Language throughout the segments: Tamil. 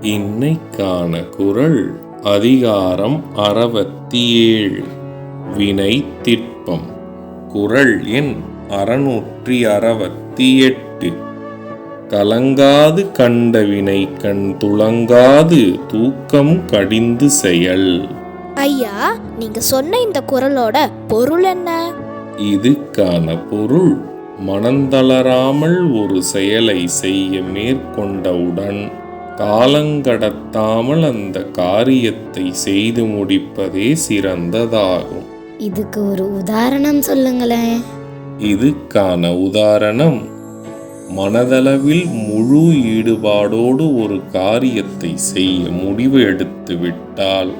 இன்னைக்கான குரல் அதிகாரம் அறுபத்தி ஏழு வினை திட்பம். குரல் எண் அறுநூற்றி அறுபத்தி எட்டு கலங்காது கண்ட வினை கண் துளங்காது தூக்கம் கடிந்து செயல். ஐயா நீங்க சொன்ன இந்த குரலோட பொருள் என்ன? இதுக்கான பொருள் மனந்தளராமல் ஒரு செயலை செய்ய மேற்கொண்டவுடன் காலங்கடத்தாமல் அந்த காரியத்தை செய்து முடிப்பதே சிறந்ததாகும். இதுக்கு ஒரு உதாரணம் சொல்லுங்களேன். இதுக்கான உதாரணம் மனதளவில் முழு ஈடுபாடோடு ஒரு காரியத்தை செய்ய முடிவு எடுத்து விட்டால்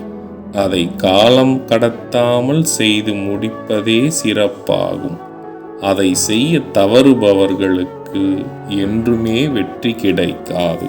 அதை காலம் கடத்தாமல் செய்து முடிப்பதே சிறப்பாகும். அதை செய்ய தவறுபவர்களுக்கு என்றுமே வெற்றி கிடைக்காது.